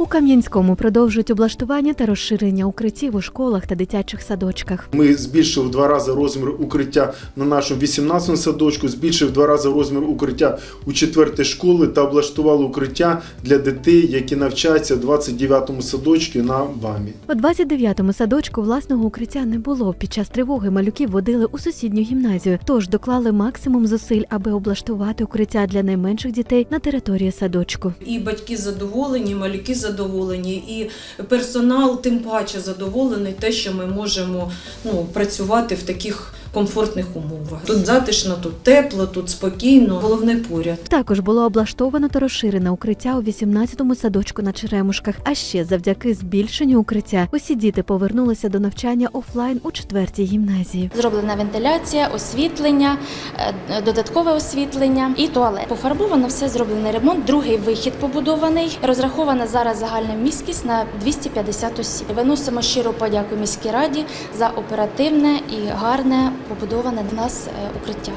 У Кам'янському продовжують облаштування та розширення укриттів у школах та дитячих садочках. Ми збільшили в два рази розмір укриття на нашому 18 садочку, збільшили в два рази розмір укриття у четвертій школи та облаштували укриття для дітей, які навчаються в 29 садочку на БАМі. У 29-му садочку власного укриття не було. Під час тривоги малюків водили у сусідню гімназію, тож доклали максимум зусиль, аби облаштувати укриття для найменших дітей на території садочку. І батьки задоволені, малюки задоволені, і персонал тим паче задоволений, те, що ми можемо ну, працювати в таких комфортних умовах. Тут затишно, тут тепло, тут спокійно. Головне поряд. Також було облаштовано та розширене укриття у 18-му садочку на Черемушках. А ще завдяки збільшенню укриття усі діти повернулися до навчання офлайн у четвертій гімназії. Зроблена вентиляція, освітлення, е, додаткове освітлення і туалет. Пофарбовано все зроблений ремонт. Другий вихід побудований. Розрахована зараз загальна міськість на 250 осіб. Виносимо щиру подяку міській раді за оперативне і гарне побудоване в нас е, укриття.